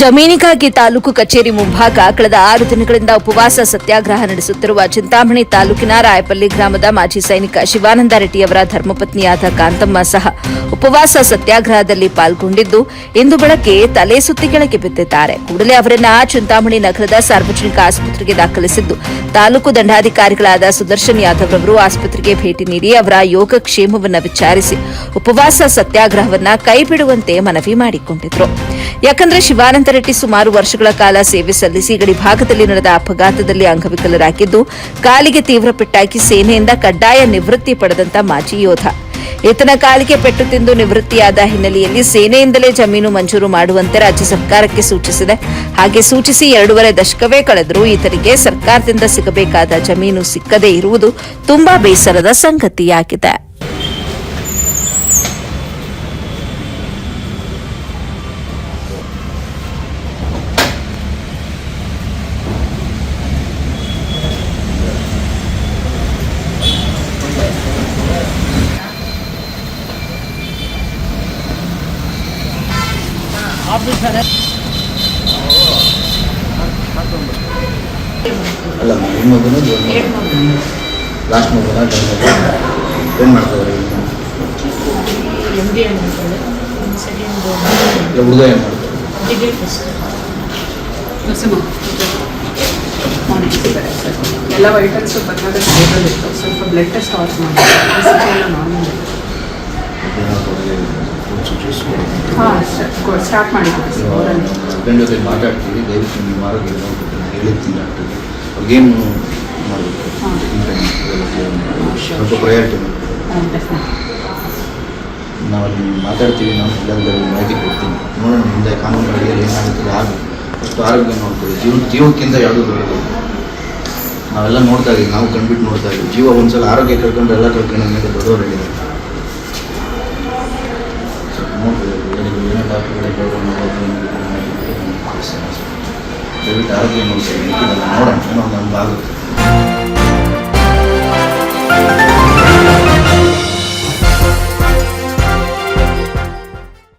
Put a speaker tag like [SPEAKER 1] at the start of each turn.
[SPEAKER 1] ಜಮೀನಿಗಾಗಿ ತಾಲೂಕು ಕಚೇರಿ ಮುಂಭಾಗ ಕಳೆದ ಆರು ದಿನಗಳಿಂದ ಉಪವಾಸ ಸತ್ಯಾಗ್ರಹ ನಡೆಸುತ್ತಿರುವ ಚಿಂತಾಮಣಿ ತಾಲೂಕಿನ ರಾಯಪಲ್ಲಿ ಗ್ರಾಮದ ಮಾಜಿ ಸೈನಿಕ ಶಿವಾನಂದ ರೆಡ್ಡಿಯವರ ಧರ್ಮಪತ್ನಿಯಾದ ಕಾಂತಮ್ಮ ಸಹ ಉಪವಾಸ ಸತ್ಯಾಗ್ರಹದಲ್ಲಿ ಪಾಲ್ಗೊಂಡಿದ್ದು, ಇಂದು ಬೆಳಗ್ಗೆ ತಲೆ ಸುತ್ತಿ ಕೆಳಗೆ ಬಿದ್ದಿದ್ದಾರೆ. ಕೂಡಲೇ ಅವರನ್ನ ಚಿಂತಾಮಣಿ ನಗರದ ಸಾರ್ವಜನಿಕ ಆಸ್ಪತ್ರೆಗೆ ದಾಖಲಿಸಿದ್ದು, ತಾಲೂಕು ದಂಡಾಧಿಕಾರಿಗಳಾದ ಸುದರ್ಶನ್ ಯಾದವ್ ಅವರು ಆಸ್ಪತ್ರೆಗೆ ಭೇಟಿ ನೀಡಿ ಅವರ ಯೋಗಕ್ಷೇಮವನ್ನು ವಿಚಾರಿಸಿ ಉಪವಾಸ ಸತ್ಯಾಗ್ರಹವನ್ನ ಕೈಬಿಡುವಂತೆ ಮನವಿ ಮಾಡಿಕೊಂಡಿದ್ರು. ಯಾಕಂದ್ರೆ ಶಿವಾನಂದ ರೆಡ್ಡಿ ಸುಮಾರು ವರ್ಷಗಳ ಕಾಲ ಸೇವೆ ಸಲ್ಲಿಸಿ ಗಡಿ ಭಾಗದಲ್ಲಿ ನಡೆದ ಅಪಘಾತದಲ್ಲಿ ಅಂಗವಿಕಲರಾಗಿದ್ದು, ಕಾಲಿಗೆ ತೀವ್ರ ಪೆಟ್ಟಾಗಿ ಸೇನೆಯಿಂದ ಕಡ್ಡಾಯ ನಿವೃತ್ತಿ ಪಡೆದಂತ ಮಾಜಿ ಯೋಧ. ಈತನ ಕಾಲಿಗೆ ಪೆಟ್ಟು ತಿಂದು ನಿವೃತ್ತಿಯಾದ ಹಿನ್ನೆಲೆಯಲ್ಲಿ ಸೇನೆಯಿಂದಲೇ ಜಮೀನು ಮಂಜೂರು ಮಾಡುವಂತೆ ರಾಜ್ಯ ಸರ್ಕಾರಕ್ಕೆ ಸೂಚಿಸಿದೆ. ಹಾಗೆ ಸೂಚಿಸಿ ಎರಡೂವರೆ ದಶಕವೇ ಕಳೆದರೂ ಈತನಿಗೆ ಸರ್ಕಾರದಿಂದ ಸಿಗಬೇಕಾದ ಜಮೀನು ಸಿಕ್ಕದೇ ಇರುವುದು ತುಂಬಾ ಬೇಸರದ ಸಂಗತಿಯಾಗಿದೆ.
[SPEAKER 2] ಅಲ್ಲ ಹೆಣ್ಣು ಮಗುನು ಲಾಸ್ಟ್ ಮಗುನ ಏನು ಮಾಡ್ತಾರೆ
[SPEAKER 3] ಎಂ ಡಿ ಎಂ ಮಾಡ್ತಾರೆ ಸೆಕೆಂಡ್
[SPEAKER 2] ಹುಡುಗ ಏನು ಮಾಡ್ತಾರೆ
[SPEAKER 3] ಡಿಗ್ರಿ ಫಸ್ಟ್
[SPEAKER 4] ಎಲ್ಲ ವೈಟಲ್ಸ್ ಬಂದಾಗ ಸ್ಟೇಬಲ್ ಇತ್ತು. ಸ್ವಲ್ಪ ಬ್ಲಡ್ ಟೆಸ್ಟ್ ಆರ್ಸ್ ಮಾಡಿ ನಾರ್ಮಲ್ ಹಾಂ ಸ್ಟಾರ್ಟ್ ಮಾಡಿದ್ದೀವಿ
[SPEAKER 2] ಹಸ್ಬೆಂಡ್ ಜೊತೆ ಮಾತಾಡ್ತೀವಿ. ದಯವಿಟ್ಟು ನಿಮ್ಮ ಆರೋಗ್ಯ ಹೇಳ್ತೀನಿ ಹೇಳಿರ್ತೀನಿ ಡಾಕ್ಟರ್ಗೆ ಅವ್ರಿಗೇನು ಮಾಡಬೇಕು. ಸ್ವಲ್ಪ ಪ್ರಯಾರಿಟಿ ನಾವು ಅಲ್ಲಿ ಮಾತಾಡ್ತೀವಿ ನಾವು ಎಲ್ಲರಿಗೂ ಮಾಹಿತಿ ಕೊಡ್ತೀನಿ. ನೋಡೋಣ ಮುಂದೆ ಕಾನೂನು ಅಡಿಯಲ್ಲಿ ಏನಾಗುತ್ತದೆ ಆಗಿ ಅಷ್ಟು ಆರೋಗ್ಯ ನೋಡ್ಕೊಳ್ಳಿ. ಜೀವ ಜೀವಕ್ಕಿಂತ ಯಾವುದೂ ದೊಡ್ಡದು? ನಾವೆಲ್ಲ ನೋಡ್ತಾ ಇದ್ದೀವಿ ನಾವು ಕಂಡ್ಬಿಟ್ಟು ನೋಡ್ತಾ ಇದ್ದೀವಿ ಜೀವ ಒಂದ್ಸಲ ಆರೋಗ್ಯ ಕಳ್ಕೊಂಡು ಎಲ್ಲ ಕಳ್ಕೊಂಡಂಗೆ ದೊಡ್ಡವರು ಹೇಳಿದ್ದಾರೆ ದಯವಿಟ್ಟು ಆರೋಗ್ಯ ನೋಡ್ತೀವಿ ನೋಡೋಣ ಏನೋ ಒಂದು ಆಗುತ್ತೆ